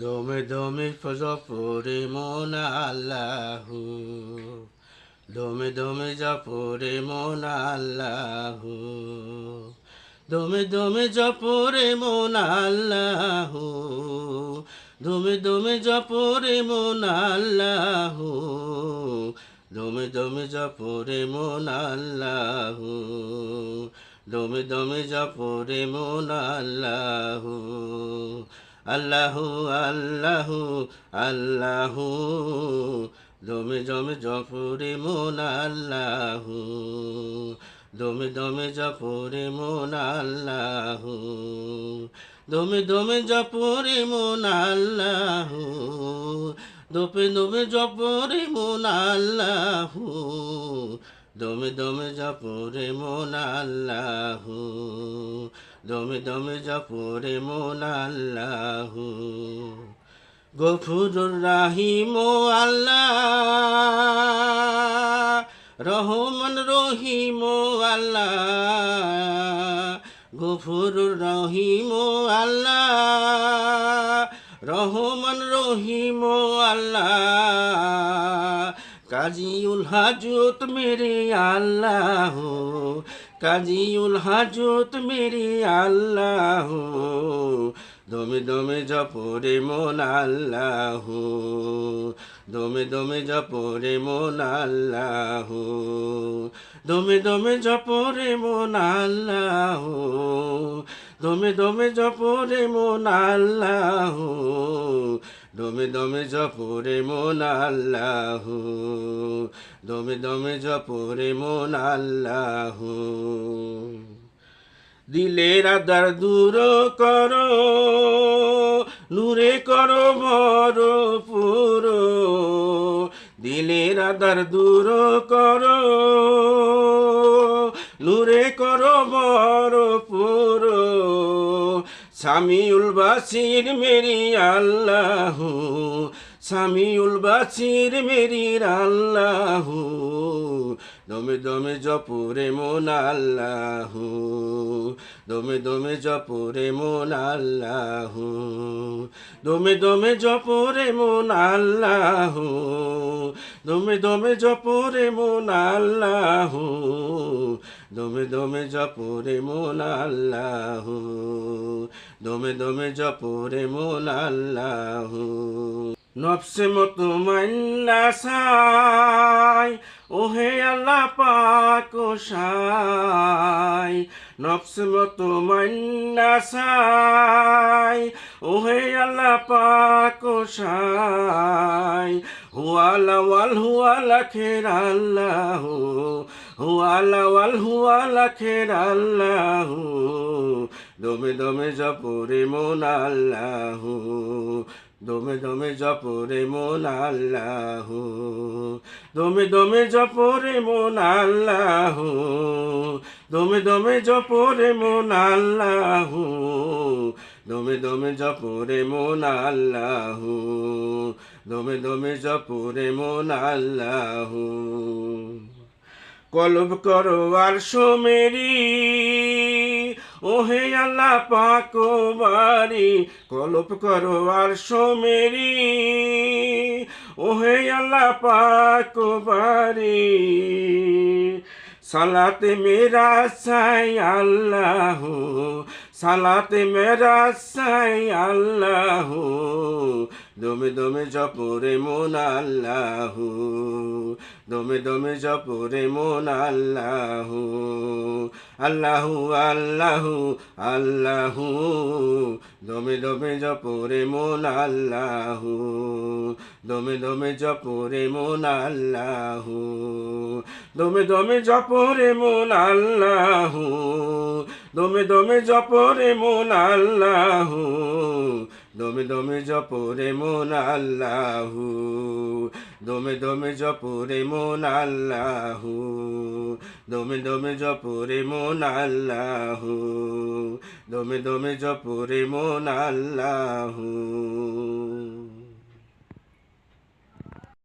দমে দমে জপরে মন আল্লাহু। দমে দমে জপরে মন আল্লাহু। দমে দমে জপরে মন আল্লাহু। দমে দমে জপরে মন আল্লাহু। দমে দমে জপরে মন আল্লাহু। দমে দমে জপরে মন আল্লাহু। আল্লাহু আল্লাহু আল্লাহু। দমে দমে জপরে মন আল্লাহু। দমে দমে জপরে মন আল্লাহু। দমে দমে জপরে মন আল্লাহু। দোপে দমে জপরে মন আল্লাহু। দমে দমে জপরে মন আল্লাহু। দমে দমে জপরে মন আল্লাহু। গফুরুর রাহিম আল্লাহ। রহমান রহিম আল্লাহ। গফুরুর রহিম আল্লাহ। রহমান রহিম আল্লাহ। কাজিউল হাজত মেরে আল্লাহ কাজিউল হাজত মেরে আল্লাহ। দমে দমে জপরে মন আল্লাহ। দমে দমে জপরে মন আল্লাহ। দমে দমে জপরে মন আল্লাহ। দমে দমে জপরে মন আল্লাহ। দমে দমে জপরে মন আল্লাহ। দমে দমে জপরে মন আল্লাহ। দিলের আদার দূর করো, নূরে করো মর পুরো। দিলের আদার দূর করো, নূরে করো পুরো সামিউল বাসির মেরি আল্লাহ, সামিউল বাসির মেরি আল্লাহ, দমে দমে জপুরে মন আল্লাহ, দমে দমে জপুরে মন আল্লাহ, দমে দমে জপরে মন আল্লাহ, দমে দমে জপরে মন আল্লাহ, দমে দমে জপরে মন আল্লাহ। দমে দমে জপরে মন আল্লাহ। নফসে মতো মান্না সাই, ওহে আল্লাহ পাক সাই। নফসে মতো মান্না সাই, ওহে আল্লাহ পাক সাই। হুয়ালা ওয়াল হুয়ালা খের আল্লাহ, হুয়ালা ওয়াল হুয়ালা খের আল্লাহ। দমে দমে জপরে মন আল্লাহ, দমে দমে জপরে মন আল্লাহ, দমে দমে জপরে মন আল্লাহ, দমে দমে জপরে মন আল্লাহ, দমে দমে জপরে মন আল্লাহ, দমে দমে জপরে মন আল্লাহ। কলব করো আর সোমেরি ওহে আল্লাহ পাক বাড়ি কলপ করো আর সোমেরি। ওহে আল্লাহ পাক বাড়ি সালাতে মেরা সাই আল্লাহ, সালাতে মেরা সাই আল্লাহ দমে দমে জপরে মন আল্লাহ দমে দমে জপরে মন আল্লাহ আল্লাহু আল্লাহু আল্লাহু দমে দমে জপরে মন আল্লাহ দমে দমে জপরে মন আল্লাহ দমে দমে জপরে মন আল্লাহ দমে দমে জপরে মন আল্লাহ দমে দমে জপরে মন আল্লাহ, দমে দমে জপরে মন আল্লাহ, দমে দমে জপরে মন আল্লাহ, দমে দমে জপরে মন আল্লাহ।